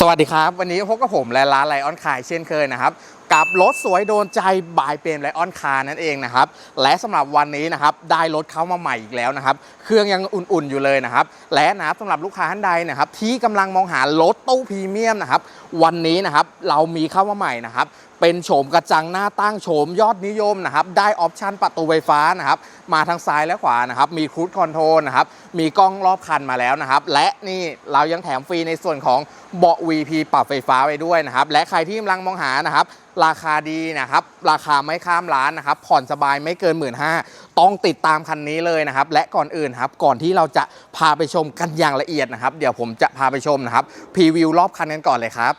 สวัสดีครับ วันนี้พบกับผมและร้านไลออนคายเช่นเคยนะครับ กับรถสวยโดนใจบายเปรมไลออนคานั่นเองนะครับ และสำหรับวันนี้นะครับได้รถเข้ามาใหม่อีกแล้วนะครับ เครื่องยังอุ่นๆอยู่เลยนะครับ และนะครับสำหรับลูกค้าท่านใดนะครับที่กำลังมองหารถตู้พรีเมียมนะครับ วันนี้นะครับเรามีเข้ามาใหม่นะครับ เป็นโฉมกระจังหน้าตั้งโฉมยอดนิยมนะครับ ได้ออปชันประตูไฟฟ้านะครับ มาทางซ้ายและขวานะครับ มีครู i คอนโทรลนะครับ มีกล้องรอบคันมาแล้วนะครับ และนี่เรายังแถมฟรีในส่วนของเบาะ VP ปรับไฟฟ้าไว้ด้วยนะครับ และใครที่กำลังมองหานะครับ ราคาดีนะครับ ราคาไม่ข้ามล้านนะครับ ผ่อนสบายไม่เกิน 1 5ื่นต้องติดตามคันนี้เลยนะครับ และก่อนอื่นครับ ก่อนที่เราจะพาไปชมกันอย่างละเอียดนะครับ เดี๋ยวผมจะพาไปชมนะครับพรีวิวรอบคันกันก่อนเลยครับ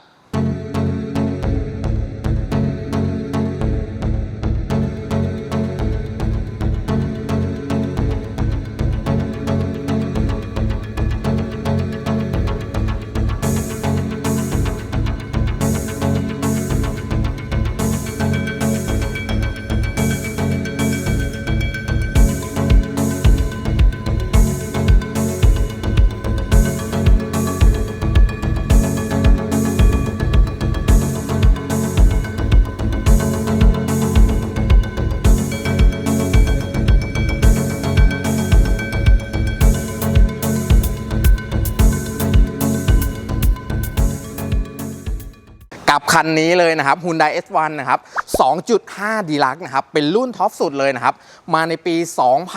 คันนี้เลยนะครับ Hyundai S1 นะครับ 2.5 d e l u x นะครับ เป็นรุ่นท็อปสุดเลยนะครับ มาในปี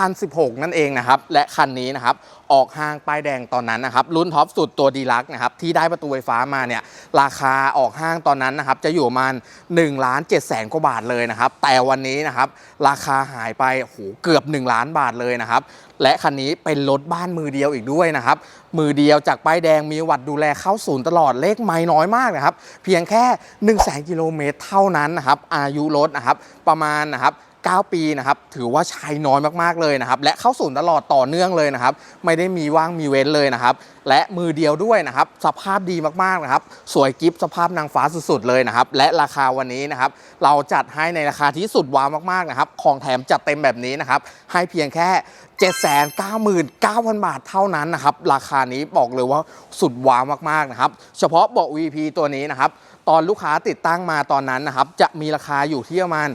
2016 นั่นเองนะครับ และคันนี้นะครับ ออกห้างป้ายแดงตอนนั้นนะครับรุ่นท็อปสุดตัว Deluxe นะครับที่ได้ประตูไฟฟ้ามาเนี่ยราคาออกห้างตอนนั้นนะครับจะอยู่ประมาณ1ล้าน7แสนกว่าบาทเลยนะครับแต่วันนี้นะครับราคาหายไปโหเกือบ 1 ล้านบาทเลยนะครับและคันนี้เป็นรถบ้านมือเดียวอีกด้วยนะครับมือเดียวจากป้ายแดงมีวัดดูแลเข้าศูนย์ตลอดเลขไม่น้อยมากนะครับเพียงแค่1 0 0 0 0แกิโลเมตรเท่านั้นนะครับอายุรถนะครับประมาณนะครับ 9 ปีนะครับถือว่าใช้น้อยมากๆเลยนะครับและเข้าศูนย์ตลอดต่อเนื่องเลยนะครับไม่ได้มีว่างมีเว้นเลยนะครับและมือเดียวด้วยนะครับสภาพดีมากๆนะครับสวยกิฟสภาพนางฟ้าสุดๆเลยนะครับและราคาวันนี้นะครับเราจัดให้ในราคาที่สุดว้าวมากๆนะครับของแถมจัดเต็มแบบนี้นะครับให้เพียงแค่799,000 บาทเท่านั้นนะครับราคานี้บอกเลยว่าสุดว้าวมากๆนะครับเฉพาะเบาะ VP ตัวนี้นะครับ ตอนลูกค้าติดตั้งมาตอนนั้นนะครับจะมีราคาอยู่ที่ประมาณ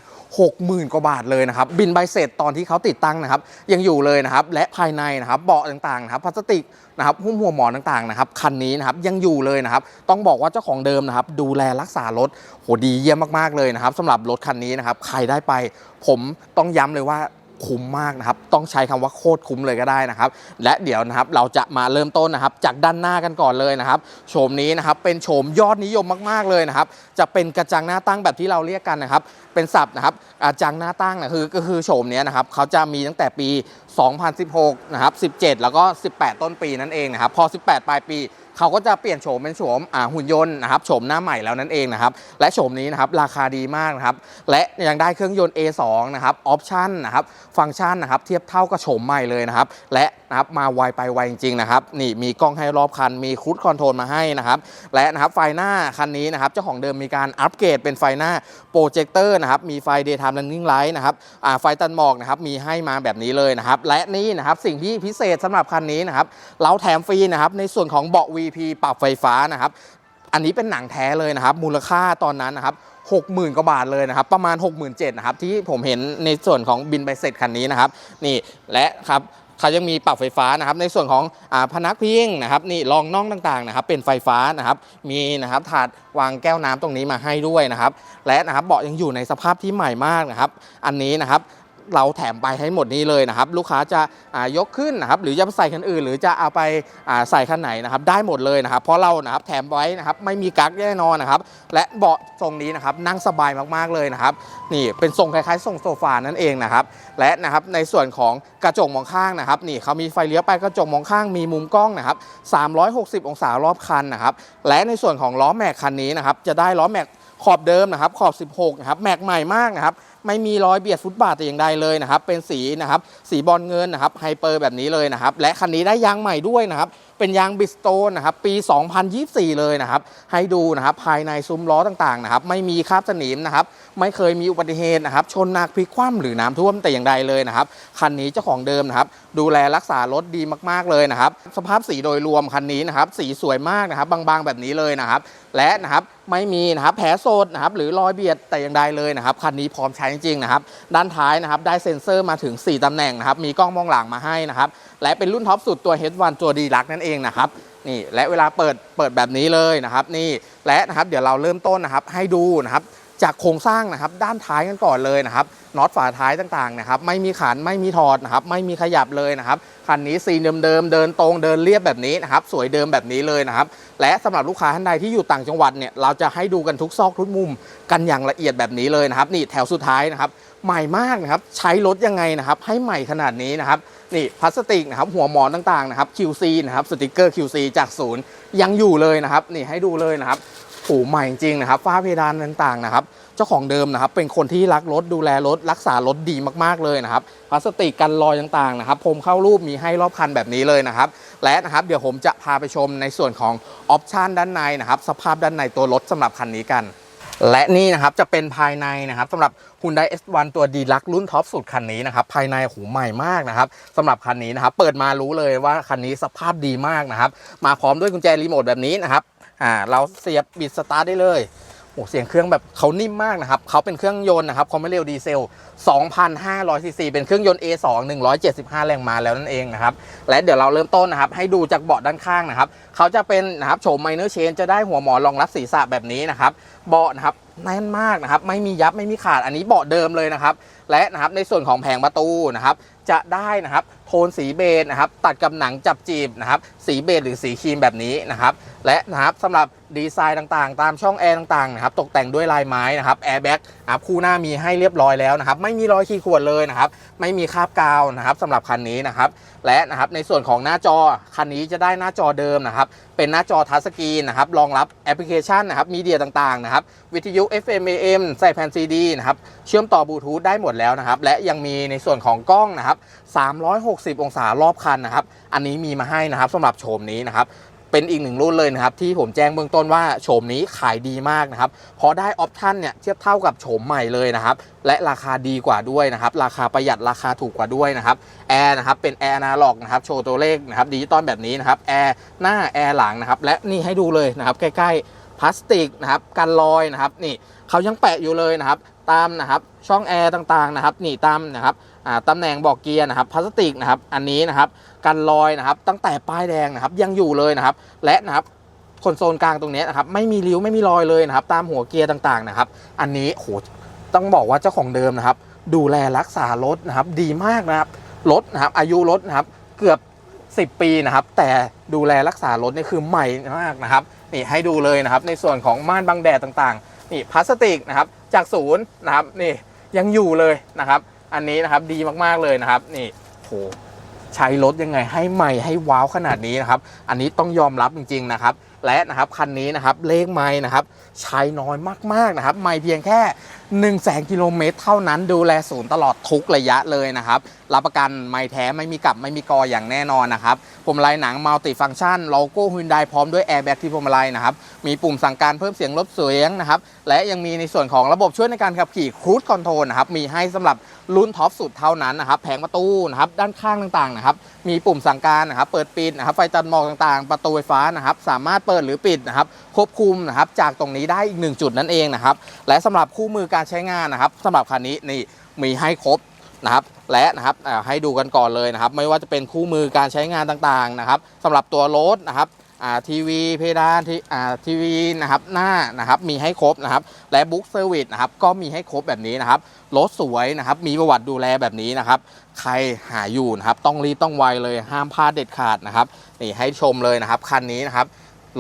60,000 กว่าบาทเลยนะครับ บินใบเสร็จตอนที่เขาติดตั้งนะครับ ยังอยู่เลยนะครับ และภายในนะครับเบาะต่างๆนะครับพลาสติกนะครับหุ้มหัวหมอนต่างๆนะครับคันนี้นะครับยังอยู่เลยนะครับ ต้องบอกว่าเจ้าของเดิมนะครับ ดูแลรักษารถโหดีเยี่ยมมากๆเลยนะครับสำหรับรถคันนี้นะครับ ใครได้ไป ผมต้องย้ำเลยว่า คุ้มมากนะครับ ต้องใช้คำว่าโคตรคุ้มเลยก็ได้นะครับ และเดี๋ยวนะครับเราจะมาเริ่มต้นนะครับ จากด้านหน้ากันก่อนเลยนะครับโฉมนี้นะครับเป็นโฉมยอดนิยมมากๆเลยนะครับ จะเป็นกระจังหน้าตั้งแบบที่เราเรียกกันนะครับ เป็นศัพท์นะครับกระจังหน้าตั้งนะคือก็คือโฉมนี้นะครับเขาจะมีตั้งแต่ปี 2016 นะครับ 17 แล้วก็ 18 ต้นปีนั่นเองนะครับ พอ 18 ปลายปี เขาก็จะเปลี่ยนโฉมเป็นโฉมหุ่นยนต์นะครับโฉมหน้าใหม่แล้วนั่นเองนะครับและโฉมนี้นะครับราคาดีมากนะครับและยังได้เครื่องยนต์ A2 นะครับออปชั่นนะครับฟังก์ชันนะครับเทียบเท่ากับโฉมใหม่เลยนะครับและนะครับมาไวไปไวจริงๆนะครับนี่มีกล้องให้รอบคันมีครู i คอนโทรลมาให้นะครับและนะครับไฟหน้าคันนี้นะครับเจ้าของเดิมมีการอัปเกรดเป็นไฟหน้าโปรเจคเตอร์นะครับมีไฟ Daytime Running Light นะครับไฟตันหมอกนะครับมีให้มาแบบนี้เลยนะครับและนี่นะครับสิ่งที่พิเศษสำหรับคันนี้นะครับเราแถมฟรีนะครับในส่วนของเบาะ VP ปรับไฟฟ้านะครับ อันนี้เป็นหนังแท้เลยนะครับ มูลค่าตอนนั้นนะครับ60,000กว่าบาทเลยนะครับประมาณ 67,000นะครับที่ผมเห็นในส่วนของบินใบเสร็จคันนี้นะครับ นี่และครับเขายังมีปรับไฟฟ้านะครับในส่วนของอพนักพิงนะครับนี่รองน่องต่างๆนะครับเป็นไฟฟ้านะครับมีนะครับถาดวางแก้วน้ำตรงนี้มาให้ด้วยนะครับ และนะครับเบาะยังอยู่ในสภาพที่ใหม่มากนะครับ อันนี้นะครับ เราแถมไปให้หมดนี้เลยนะครับ ลูกค้าจะายกขึ้นนะครับ หรือจะใส่คันอื่น หรือจะเอาไปาใส่คันไหนนะครับ ได้หมดเลยนะครับ เพราะเรานะครับแถมไว้นะครับ ไม่มีกั๊กแน่นอนนะครับ และเบาะทรงนี้นะครับ นั่งสบายมากๆเลยนะครับ นี่เป็นทรงคล้ายๆทรงโซฟานั่นเองนะครับ และนะครับในส่วนของกระจกมองข้างนะครับ นี่เขามีไฟเลี้ยวไปกระจกมองข้างมีมุมกล้องนะครับ 360 องศารอบคันนะครับ และในส่วนของล้อแม็กคันนี้นะครับ จะได้ล้อแม็กขอบเดิมนะครับ ขอบ 16 นะครับ แม็กใหม่มากนะครับ ไม่มีรอยเบียดฟุตบาทแต่อย่างใดเลยนะครับ เป็นสีนะครับ สีบอลเงินนะครับไฮเปอร์แบบนี้เลยนะครับ และคันนี้ได้ยางใหม่ด้วยนะครับเป็นยางบิสโตนนะครับปี 2024 เลยนะครับ ให้ดูนะครับภายในซุ้มล้อต่างๆนะครับไม่มีคราบสนิมนะครับไม่เคยมีอุบัติเหตุนะครับชนหนักพลิกคว่ำหรือน้ำท่วมแต่อย่างใดเลยนะครับคันนี้เจ้าของเดิมนะครับดูแลรักษารถดีมากๆเลยนะครับสภาพสีโดยรวมคันนี้นะครับสีสวยมากนะครับบางๆแบบนี้เลยนะครับและนะครับไม่มีนะครับแผลโซดนะครับหรือรอยเบียดแต่อย่างใดเลยนะครับคันนี้พร้อมใช้จริงๆนะครับด้านท้ายนะครับได้เซ็นเซอร์มาถึง 4ตำแหน่งนะครับมีกล้องมองหลังมาให้นะครับและเป็นรุ่นท็อปสุดตัว H1 ตัวดีลักนั่นเองนะครับนี่และเวลาเปิดเปิดแบบนี้เลยนะครับนี่และนะครับเดี๋ยวเราเริ่มต้นนะครับให้ดูนะครับจากโครงสร้างนะครับด้านท้ายกันก่อนเลยนะครับน็อตฝาท้ายต่างๆนะครับไม่มีขันไม่มีถอดนะครับไม่มีขยับเลยนะครับคันนี้ซีนเดิมๆเดินตรงเดินเรียบแบบนี้นะครับสวยเดิมแบบนี้เลยนะครับและสำหรับลูกค้าท่านใดที่อยู่ต่างจังหวัดเนี่ยเราจะให้ดูกันทุกซอกทุกมุมกันอย่างละเอียดแบบนี้เลยนะครับนี่แถวสุดท้ายนะครับใหม่มากนะครับใช้รถยังไงนะครับให้ใหม่ขนาดนี้นะครับ นี่พลาสติกนะครับหัวหมอนต่างๆนะครับ QC นะครับสติกเกอร์ QC จากศูนย์ยังอยู่เลยนะครับนี่ให้ดูเลยนะครับโหใหม่จริงนะครับฝ้าเพดานต่างๆนะครับเจ้าของเดิมนะครับเป็นคนที่รักรถดูแลรถรักษารถดีมากๆเลยนะครับพลาสติกกันรอยต่างๆนะครับผมเข้ารูปมีให้รอบคันแบบนี้เลยนะครับและนะครับเดี๋ยวผมจะพาไปชมในส่วนของออปชันด้านในนะครับสภาพด้านในตัวรถสำหรับคันนี้กัน และนี่นะครับจะเป็นภายในนะครับสำหรับ Hyundai S1 ตัวดีลักรุ่นท็อปสุดคันนี้นะครับภายในหูใหม่มากนะครับสำหรับคันนี้นะครับเปิดมารู้เลยว่าคันนี้สภาพดีมากนะครับมาพร้อมด้วยกุญแจรีโมทแบบนี้นะครับอ่าเราเสียบบิดสตาร์ทได้เลย โอ้เสียงเครื่องแบบเขานิ่มมากนะครับเขาเป็นเครื่องยนต์นะครับเขาไม่เร็วดีเซล 2,500ซีซีเป็นเครื่องยนต์ A2 175 แรงม้าแล้วนั่นเองนะครับ และเดี๋ยวเราเริ่มต้นนะครับ ให้ดูจากเบาะด้านข้างนะครับเขาจะเป็นนะครับโฉมไมเนอร์เชนจะได้หัวหมอนรองรับศีรษะแบบนี้นะครับเบาะนะครับแน่นมากนะครับ ไม่มียับไม่มีขาดอันนี้เบาะเดิมเลยนะครับ และนะครับในส่วนของแผงประตูนะครับ จะได้นะครับ นสีเบจนะครับตัดกับหนังจับจีบนะครับสีเบจหรือสีครีมแบบนี้นะครับและนะครับสำหรับดีไซน์ต่างๆ ตามช่องแอร์ต่างๆนะครับตกแต่งด้วยลายไม้นะครับแอร์แบ็กนะครับคู่หน้ามีให้เรียบร้อยแล้วนะครับไม่มีรอยขีดข่วนเลยนะครับไม่มีคราบกาวนะครับสำหรับคันนี้นะครับและนะครับในส่วนของหน้าจอคันนี้จะได้หน้าจอเดิมนะครับเป็นหน้าจอทัชสกรีนนะครับรองรับแอปพลิเคชันนะครับมีเดียต่างๆนะครับวิทยุ FM AM ใส่แผ่นซีดีนะครับเชื่อมต่อบลูทูธได้หมดแล้วนะครับและยังมีในส่วนของกล้องนะครับ 360 องศารอบคันนะครับ อันนี้มีมาให้นะครับสำหรับโฉมนี้นะครับเป็นอีกหนึ่งรุ่นเลยนะครับที่ผมแจ้งเบื้องต้นว่าโฉมนี้ขายดีมากนะครับเพราะได้ออปชันเนี่ยเทียบเท่ากับโฉมใหม่เลยนะครับและราคาดีกว่าด้วยนะครับราคาประหยัดราคาถูกกว่าด้วยนะครับแอร์นะครับเป็นแอร์อนาล็อกนะครับโชว์ตัวเลขนะครับดิจิตอลแบบนี้นะครับแอร์หน้าแอร์หลังนะครับและนี่ให้ดูเลยนะครับใกล้ๆ พลาสติกนะครับกันรอยนะครับนี่เขายังแปะอยู่เลยนะครับ ตามนะครับช่องแอร์ต่างๆนะครับนี่ตามนะครับตำแหน่งบอกเกียร์นะครับพลาสติกนะครับอันนี้นะครับกันรอยนะครับตั้งแต่ป้ายแดงนะครับยังอยู่เลยนะครับ และนะครับคอนโซลกลางตรงนี้นะครับไม่มีริ้วไม่มีรอยเลยนะครับ ตามหัวเกียร์ต่างๆนะครับ อันนี้โหต้องบอกว่าเจ้าของเดิมนะครับ ดูแลรักษารถนะครับ ดีมากนะครับรถนะครับ อายุรถนะครับ เกือบ 10 ปีนะครับ แต่ดูแลรักษารถนี่คือใหม่มากนะครับ นี่ให้ดูเลยนะครับในส่วนของม่านบังแดดต่างๆนี่พลาสติกนะครับจากศูนย์นะครับนี่ยังอยู่เลยนะครับ อันนี้นะครับดีมากๆเลยนะครับนี่โหใช้รถยังไงให้ใหม่ให้ว้าวขนาดนี้นะครับ อันนี้ต้องยอมรับจริง ๆนะครับ และนะครับคันนี้นะครับเลขไม้นะครับใช้น้อยมากๆนะครับ ไม่เพียงแค่1 0 0 0 0แกิโลเมตรเท่านั้นดูแลศูนย์ตลอดทุกระยะเลยนะครับ รับประกันไม่แท้ไม่มีกลับไม่มีกออย่างแน่นอนนะครับพวงมลัยหนังมัลติฟังชันโลโก้ฮุนไดพร้อมด้วยแอร์แบ็กที่พวงมาลัยนะครับ มีปุ่มสั่งการเพิ่มเสียงลดเสียงนะครับ และยังมีในส่วนของระบบช่วยในการขับขี่ครู i คอนโทรลนะครับ มีให้สำหรับรุ่นท็อปสุดเท่านั้นนะครับ แผงประตูนะครับ ด้านข้างต่างๆนะครับ มีปุ่มสั่งการนะครับ เปิดปิดนะครับ ไฟตัดหมอกต่างๆ ประตูไฟฟ้านะครับ สามารถเปิดหรือปิดนะครับ ควบคุมนะครับ จากตรงนี้ได้อีกหนึ่งจุดนั่นเองนะครับ และสำหรับคู่มือการใช้งานนะครับสำหรับคันนี้นี่มีให้ครบนะครับ และนะครับให้ดูกันก่อนเลยนะครับ ไม่ว่าจะเป็นคู่มือการใช้งานต่างๆนะครับสำหรับตัวรถนะครับทีวีเพดานที่ทีวีนะครับหน้านะครับมีให้ครบนะครับ และบุ๊กเซอร์วิสนะครับก็มีให้ครบแบบนี้นะครับรถสวยนะครับมีประวัติดูแลแบบนี้นะครับ ใครหาอยู่นะครับต้องรีบต้องไวเลยห้ามพลาดเด็ดขาดนะครับนี่ให้ชมเลยนะครับคันนี้นะครับ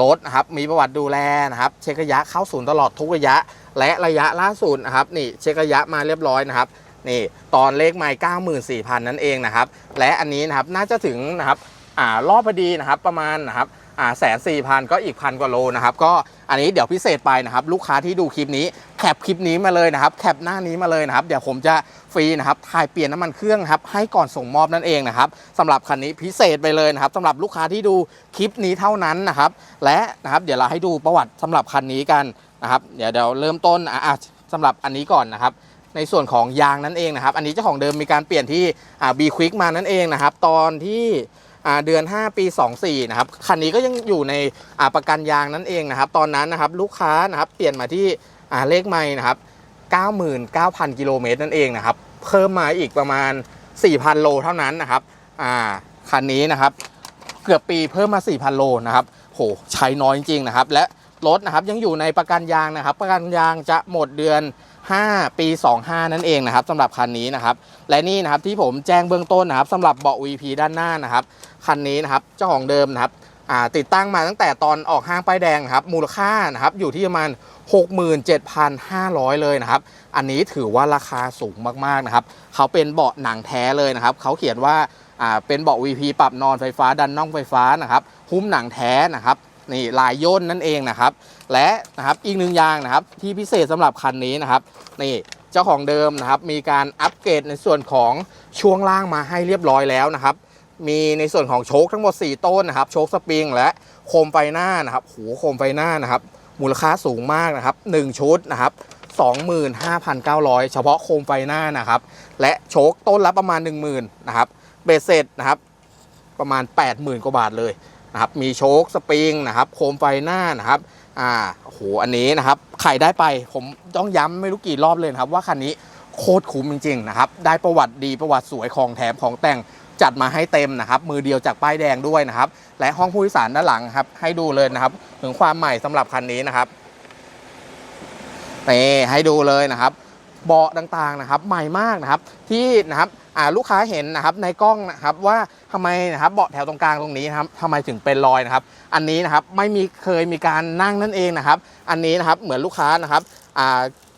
รถนะครับมีประวัติดูแลนะครับ เช็คระยะเข้าศูนย์ตลอดทุกระยะ และระยะล่าสุดนะครับนี่เช็คระยะมาเรียบร้อยนะครับนี่ตอนเลขไม่94,000 นั่นเองนะครับและอันนี้นะครับน่าจะถึงนะครับอ่ารอบพอดีนะครับประมาณนะครับอ่าแสนสี่พันก็อีกพันกว่าโลนะครับก็อันนี้เดี๋ยวพิเศษไปนะครับลูกค้าที่ดูคลิปนี้แคปคลิปนี้มาเลยนะครับแคปหน้านี้มาเลยนะครับเดี๋ยวผมจะฟรีนะครับถ่ายเปลี่ยนน้ำมันเครื่องครับให้ก่อนส่งมอบนั่นเองนะครับสำหรับคันนี้พิเศษไปเลยนะครับสำหรับลูกค้าที่ดูคลิปนี้เท่านั้นนะครับและนะครับเดี๋ยวเราให้ดูประวัติสำหรับคันนี้กัน นะครับเดี๋ยวเดี๋ยวเริ่มต้นอะสำหรับอันนี้ก่อนนะครับ ในส่วนของยางนั่นเองนะครับ อันนี้เจ้าของเดิมมีการเปลี่ยนที่อ่า B Quick มานั่นเองนะครับ ตอนที่เดือน 5 ปี 24 นะครับ คันนี้ก็ยังอยู่ในประกันยางนั่นเองนะครับ ตอนนั้นนะครับลูกค้านะครับเปลี่ยนมาที่เลขไม่นะครับ 99,000 กิโลเมตรนั่นเองนะครับ เพิ่มมาอีกประมาณ 4,000 โลเท่านั้นนะครับคันนี้นะครับ เกือบปีเพิ่มมา 4,000 โลนะครับ โห ใช้น้อยจริงๆนะครับ และ รถนะครับยังอยู่ในประกันยางนะครับ ประกันยางจะหมดเดือน 5 ปี 25 นั่นเองนะครับสำหรับคันนี้นะครับและนี่นะครับที่ผมแจ้งเบื้องต้นนะครับสำหรับเบาะ VP ด้านหน้านะครับคันนี้นะครับเจ้าของเดิมนะครับติดตั้งมาตั้งแต่ตอนออกห้างป้ายแดงครับมูลค่านะครับอยู่ที่ประมาณ 67,500 เลยนะครับ อันนี้ถือว่าราคาสูงมากๆนะครับ เขาเป็นเบาะหนังแท้เลยนะครับ เขาเขียนว่าอ่าเป็นเบาะ VP ปรับนอนไฟฟ้าดันน่องไฟฟ้านะครับหุ้มหนังแท้นะครับ นี่ลายย่นนั่นเองนะครับ และนะครับอีกหนึ่งอย่างนะครับที่พิเศษสำหรับคันนี้นะครับนี่เจ้าของเดิมนะครับมีการอัปเกรดในส่วนของช่วงล่างมาให้เรียบร้อยแล้วนะครับมีในส่วนของโชคทั้งหมด 4 ต้นนะครับ โชคสปริงและโคมไฟหน้านะครับโหโคมไฟหน้านะครับ มูลค่าสูงมากนะครับ1ชุดนะครับ25,900 เฉพาะโคมไฟหน้านะครับ และโชคต้นละประมาณ 10,000นะครับเบสเสร็จนะครับ ประมาณ 80,000 กว่าบาทเลย นะครับมีโชคสปริงนะครับโคมไฟหน้านะครับอ่าโหอันนี้นะครับใครได้ไปผมต้องย้ำไม่รู้กี่รอบเลยครับว่าคันนี้โคตรคุ้มจริงๆนะครับได้ประวัติดีประวัติสวยของแถมของแต่งจัดมาให้เต็มนะครับมือเดียวจากป้ายแดงด้วยนะครับและห้องผู้โดยสารด้านหลังครับให้ดูเลยนะครับถึงความใหม่สำหรับคันนี้นะครับนี่ให้ดูเลยนะครับ เบาะต่างๆนะครับใหม่มากนะครับที่นะครับลูกค้าเห็นนะครับในกล้องนะครับว่าทำไมนะครับเบาะแถวตรงกลางตรงนี้นะครับทำไมถึงเป็นรอยนะครับ อันนี้นะครับไม่มีเคยมีการนั่งนั่นเองนะครับ อันนี้นะครับเหมือนลูกค้านะครับ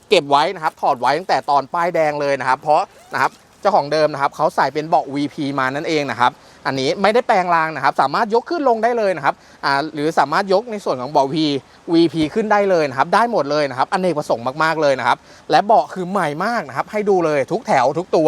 เก็บไว้นะครับถอดไว้ตั้งแต่ตอนป้ายแดงเลยนะครับ เพราะนะครับเจ้าของเดิมนะครับเขาใส่เป็นเบาะ VP มานั่นเองนะครับ อันนี้ไม่ได้แปลงรางนะครับ สามารถยกขึ้นลงได้เลยนะครับหรือสามารถยกในส่วนของเบาะ V VP ขึ้นได้เลยนะครับได้หมดเลยนะครับอเนกประสงค์มากๆเลยนะครับและเบาะคือใหม่มากนะครับให้ดูเลยทุกแถวทุกตัว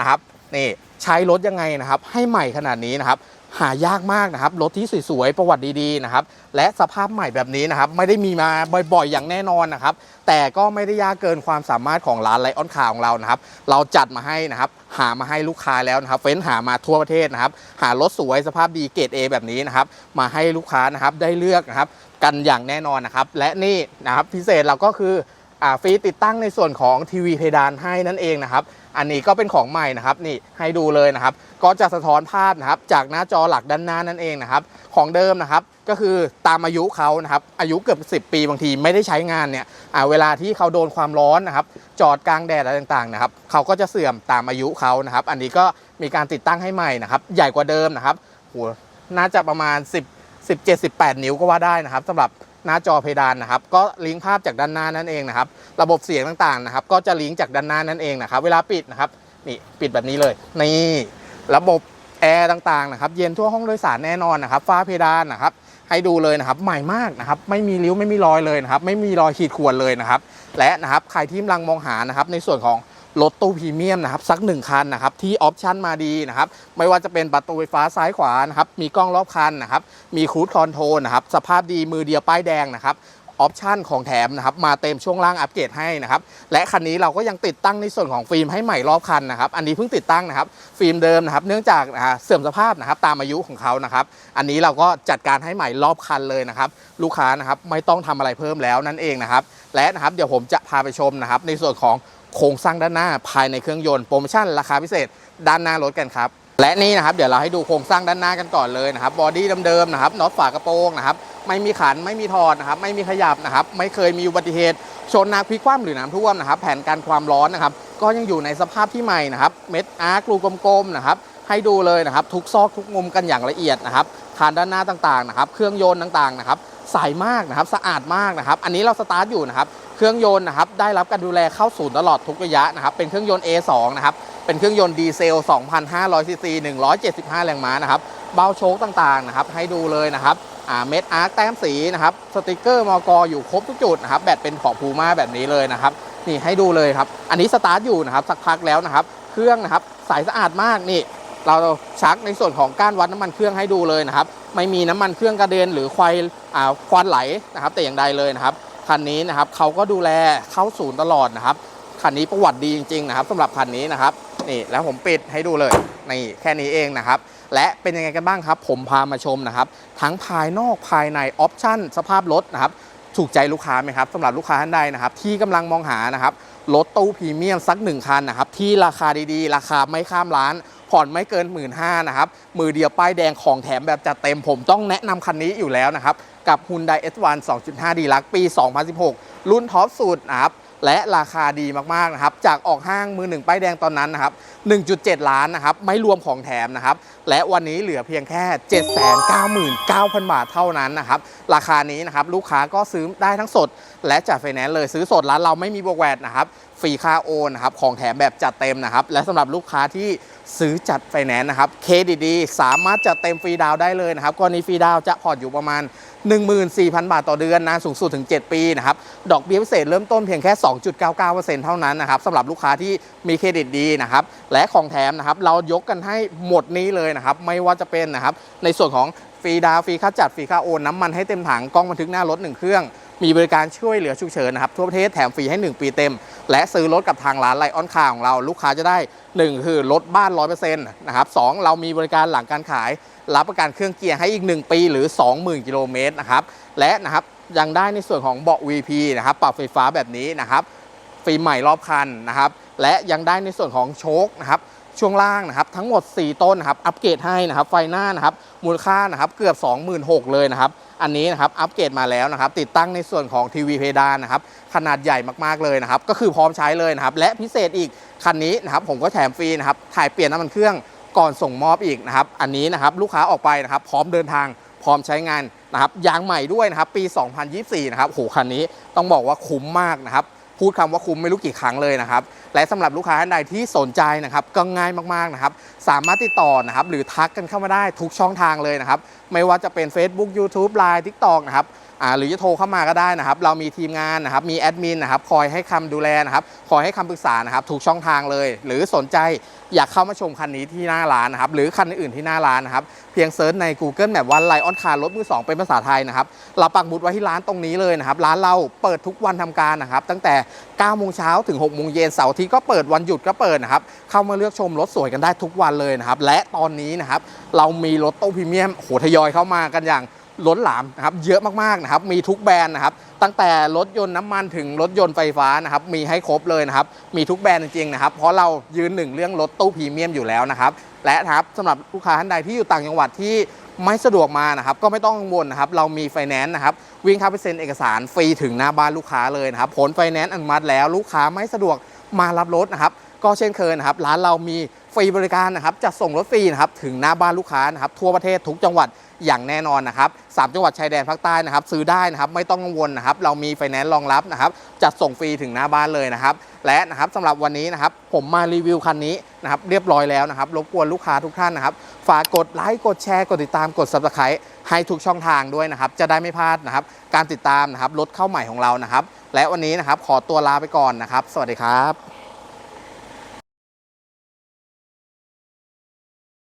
นะครับนี่ใช้รถยังไงนะครับให้ใหม่ขนาดนี้นะครับ หายากมากนะครับ รถที่สวยๆประวัติดีๆนะครับ และสภาพใหม่แบบนี้นะครับ ไม่ได้มีมาบ่อยๆ อย่างแน่นอนนะครับ แต่ก็ไม่ได้ยากเกินความสามารถของร้านไลออนคาของเรานะครับ เราจัดมาให้นะครับ หามาให้ลูกค้าแล้วนะครับ เฟ้นหามาทั่วประเทศนะครับ หารถสวยสภาพดีเกรด A แบบนี้นะครับ มาให้ลูกค้านะครับได้เลือกนะครับ กันอย่างแน่นอนนะครับ และนี่นะครับพิเศษเราก็คือ ฟรีติดตั้งในส่วนของทีวีเพดานให้นั่นเองนะครับ อันนี้ก็เป็นของใหม่นะครับนี่ให้ดูเลยนะครับ ก็จะสะท้อนภาพนะครับจากหน้าจอหลักด้านหน้านั่นเองนะครับ ของเดิมนะครับก็คือตามอายุเขานะครับอายุเกือบ 10 ปีบางทีไม่ได้ใช้งานเนี่ยเวลาที่เขาโดนความร้อนนะครับ จอดกลางแดดอะไรต่างๆนะครับเขาก็จะเสื่อมตามอายุเขานะครับ อันนี้ก็มีการติดตั้งให้ใหม่นะครับ ใหญ่กว่าเดิมนะครับโหน่าจะประมาณ 10 17 18 นิ้วก็ว่าได้นะครับสำหรับ หน้าจอเพดานนะครับ ก็ลิงก์ภาพจากด้านหน้านั่นเองนะครับ ระบบเสียงต่างๆนะครับ ก็จะลิงก์จากด้านหน้านั่นเองนะครับ เวลาปิดนะครับนี่ปิดแบบนี้เลย นี่ระบบแอร์ต่างๆนะครับ เย็นทั่วห้องโดยสารแน่นอนนะครับ ฝ้าเพดานนะครับ ให้ดูเลยนะครับ ใหม่มากนะครับ ไม่มีริ้วไม่มีรอยเลยนะครับ ไม่มีรอยขีดข่วนเลยนะครับ และนะครับใครที่กำลังมองหานะครับ ในส่วนของ รถตู้พรีเมียมนะครับสักหนึ่งคันนะครับที่ออปชั่นมาดีนะครับไม่ว่าจะเป็นประตูไฟฟ้าซ้ายขวานะครับมีกล้องรอบคันนะครับมีครูดคอนโทรนะครับสภาพดีมือเดียวป้ายแดงนะครับออปชั่นของแถมนะครับมาเต็มช่วงล่างอัปเกรดให้นะครับและคันนี้เราก็ยังติดตั้งในส่วนของฟิล์มให้ใหม่รอบคันนะครับอันนี้เพิ่งติดตั้งนะครับฟิล์มเดิมนะครับเนื่องจากเสื่อมสภาพนะครับตามอายุของเขานะครับอันนี้เราก็จัดการให้ใหม่รอบคันเลยนะครับลูกค้านะครับไม่ต้องทำอะไรเพิ่มแล้วนั่นเองนะครับและนะครับเดี๋ยวผมจะพาไปชมนะครับในส่วนของ โครงสร้างด้านหน้าภายในเครื่องยนต์โปรโมชั่นราคาพิเศษด้านหน้ารถกันครับและนี่นะครับเดี๋ยวเราให้ดูโครงสร้างด้านหน้ากันก่อนเลยนะครับบอดี้เดิมๆนะครับน็อตฝากระโปรงนะครับไม่มีขันไม่มีถอดนะครับไม่มีขยับนะครับไม่เคยมีอุบัติเหตุชนนาพลิกคว่ำหรือน้ำท่วมนะครับแผนการความร้อนนะครับก็ยังอยู่ในสภาพที่ใหม่นะครับเม็ดอาร์กลูกลมๆนะครับให้ดูเลยนะครับทุกซอกทุกมุมกันอย่างละเอียดนะครับคานด้านหน้าต่างๆนะครับเครื่องยนต์ต่างๆนะครับใสมากนะครับสะอาดมากนะครับอันนี้เราสตาร์ทอยู่นะครับ เครื่องยนต์นะครับได้รับการดูแลเข้าศูนย์ตลอดทุกระยะนะครับเป็นเครื่องยนต์ A2 นะครับเป็นเครื่องยนต์ดีเซล 2,500ซีซี175 แรงม้านะครับเบาโชคต่างๆนะครับให้ดูเลยนะครับอ่าเม็ดอาร์คแต้มสีนะครับสติกเกอร์มอกออยู่ครบทุกจุดนะครับแบตเป็นของพูม่าแบบนี้เลยนะครับนี่ให้ดูเลยครับอันนี้สตาร์ทอยู่นะครับสักพักแล้วนะครับเครื่องนะครับใสสะอาดมากนี่เราชักในส่วนของก้านวัดน้ำมันเครื่องให้ดูเลยนะครับไม่มีน้ำมันเครื่องกระเด็นหรือควายอ่าควันไหลนะครับแต่อย่างใดเลยนะครับ คันนี้นะครับเขาก็ดูแลเข้าศูนย์ตลอดนะครับคันนี้ประวัติดีจริงๆนะครับสำหรับคันนี้นะครับนี่แล้วผมปิดให้ดูเลยนี่แค่นี้เองนะครับ และเป็นยังไงกันบ้างครับ ผมพามาชมนะครับ ทั้งภายนอกภายในออปชั่นสภาพรถนะครับถูกใจลูกค้าไหมครับสำหรับลูกค้าท่านใดนะครับ ที่กำลังมองหานะครับรถตู้พรีเมียมสักหนึ่งคันนะครับ ที่ราคาดีๆ ราคาไม่ข้ามล้าน ผ่อนไม่เกิน 1 5ื่นนะครับ มือเดียวป้ายแดงของแถมแบบจัดเต็มผมต้องแนะนำคันนี้อยู่แล้วนะครับ กับ Hyundai S1 2.5D ลักปี 2016 รุ่นท็อปสุดนะครับและราคาดีมากๆนะครับจากออกห้างมือหนึ่งป้ายแดงตอนนั้นนะครับ 1.7 ล้านนะครับ ไม่รวมของแถมนะครับ และวันนี้เหลือเพียงแค่ 799,000 บาทเท่านั้นนะครับ ราคานี้นะครับ ลูกค้าก็ซื้อได้ทั้งสด และจัดไฟแนนซ์เลยซื้อสดร้านเราไม่มีบวกแวดนะครับฟรีค่าโอนนะครับของแถมแบบจัดเต็มนะครับ และสำหรับลูกค้าที่ซื้อจัดไฟแนนซ์นะครับเครดิตดีสามารถจัดเต็มฟรีดาวได้เลยนะครับกรณีฟรีดาวจะผ่อนอยู่ประมาณ 14,000 บาทต่อเดือนนานสูงสุดถึง 7 ปีนะครับดอกเบี้ยพิเศษเริ่มต้นเพียงแค่ 2.99%เท่านั้นนะครับสำหรับลูกค้าที่มีเครดิตดีนะครับและของแถมนะครับเรายกกันให้หมดนี้เลยนะครับไม่ว่าจะเป็นนะครับในส่วนของฟรีดาวฟรีค่าจัดฟรีค่าโอนน้ำมันให้เต็มถังกล้องบันทึกหน้ารถ1เครื่องมีบริการช่วยเหลือฉุกเฉินนะครับทั่วประเทศแถมฟรีให้ 1 ปีเต็ม และซื้อรถกับทางร้านไลออนคาของเรา ลูกค้าจะได้ 1 คือรถบ้าน 100%นะครับสองเรามีบริการหลังการขาย รับประกันเครื่องเกียร์ให้อีก 1 ปีหรือ 20,000 กิโลเมตรนะครับและนะครับยังได้ในส่วนของเบาะ VP นะครับปรับไฟฟ้าแบบนี้นะครับ ฟิล์มใหม่รอบคันนะครับและยังได้ในส่วนของโชคนะครับช่วงล่างนะครับทั้งหมด 4 ต้นนะครับอัปเกรดให้นะครับไฟหน้านะครับมูลค่านะครับเกือบ 26,000เลยนะครับอันนี้นะครับอัปเกรดมาแล้วนะครับติดตั้งในส่วนของทีวีเพดานนะครับขนาดใหญ่มากๆเลยนะครับก็คือพร้อมใช้เลยนะครับและพิเศษอีกคันนี้นะครับผมก็แถมฟรีนะครับถ่ายเปลี่ยนน้ำมันเครื่องก่อนส่งมอบอีกนะครับอันนี้นะครับลูกค้าออกไปนะครับพร้อมเดินทางพร้อมใช้งานนะครับยางใหม่ด้วยนะครับปี 2024 นะครับโหคันนี้ต้องบอกว่าคุ้มมากนะครับ พูดคำว่าคุ้มไม่รู้กี่ครั้งเลยนะครับ และสำหรับลูกค้าท่านใดที่สนใจนะครับก็ง่ายมากๆนะครับ สามารถติดต่อนะครับหรือทักกันเข้ามาได้ทุกช่องทางเลยนะครับ ไม่ว่าจะเป็น Facebook YouTube Line TikTok นะครับ หรือจะโทรเข้ามาก็ได้นะครับ เรามีทีมงานนะครับ มีแอดมินนะครับ คอยให้คำดูแลนะครับ คอยให้คำปรึกษานะครับทุกช่องทางเลย หรือสนใจอยากเข้ามาชมคันนี้ที่หน้าร้านนะครับ หรือคันอื่นที่หน้าร้านนะครับ เพียงเซิร์ชใน Google แบบว่าไลออนคาร์รถมือสองเป็นภาษาไทยนะครับ เราปักหมุดไว้ที่ร้านตรงนี้เลยนะครับ ร้านเราเปิดทุกวันทำการนะครับ ตั้งแต่9โมงเช้าถึง6โมงเย็นเสาร์อาที่ก็เปิดวันหยุดก็เปิดนะครับ เข้ามาเลือกชมรถสวยกันได้ทุกวันเลยนะครับ และตอนนี้นะครับ เรามีรถตู้พรีเมียมโหทยอยเข้ามากันอย่าง ล้นหลามนะครับเยอะมากๆนะครับมีทุกแบรนด์นะครับตั้งแต่รถยนต์น้ำมันถึงรถยนต์ไฟฟ้านะครับมีให้ครบเลยนะครับมีทุกแบรนด์จริงๆนะครับเพราะเรายืนหนึ่งเรื่องรถตู้พรีเมียมอยู่แล้วนะครับและนะครับสำหรับลูกค้าท่านใดที่อยู่ต่างจังหวัดที่ไม่สะดวกมานะครับก็ไม่ต้องกังวลนะครับเรามีไฟแนนซ์นะครับวิ่งเข้าไปเซ็นเอกสารฟรีถึงหน้าบ้านลูกค้าเลยนะครับผลไฟแนนซ์อนุมัติแล้วลูกค้าไม่สะดวกมารับรถนะครับ ก็เช่นเคยนะครับร้านเรามีฟรีบริการนะครับจัดส่งรถฟรีนะครับถึงหน้าบ้านลูกค้านะครับทั่วประเทศทุกจังหวัดอย่างแน่นอนนะครับสามจังหวัดชายแดนภาคใต้นะครับซื้อได้นะครับไม่ต้องกังวลนะครับเรามีไฟแนนซ์รองรับนะครับจัดส่งฟรีถึงหน้าบ้านเลยนะครับและนะครับสำหรับวันนี้นะครับผมมารีวิวคันนี้นะครับเรียบร้อยแล้วนะครับรบกวนลูกค้าทุกท่านนะครับฝากกดไลค์กดแชร์กดติดตามกด subscribe ให้ทุกช่องทางด้วยนะครับจะได้ไม่พลาดนะครับการติดตามนะครับรถเข้าใหม่ของเรานะครับและวันนี้นะครับขอตัวลาไปก่อนนะครับ สวัสดีครับ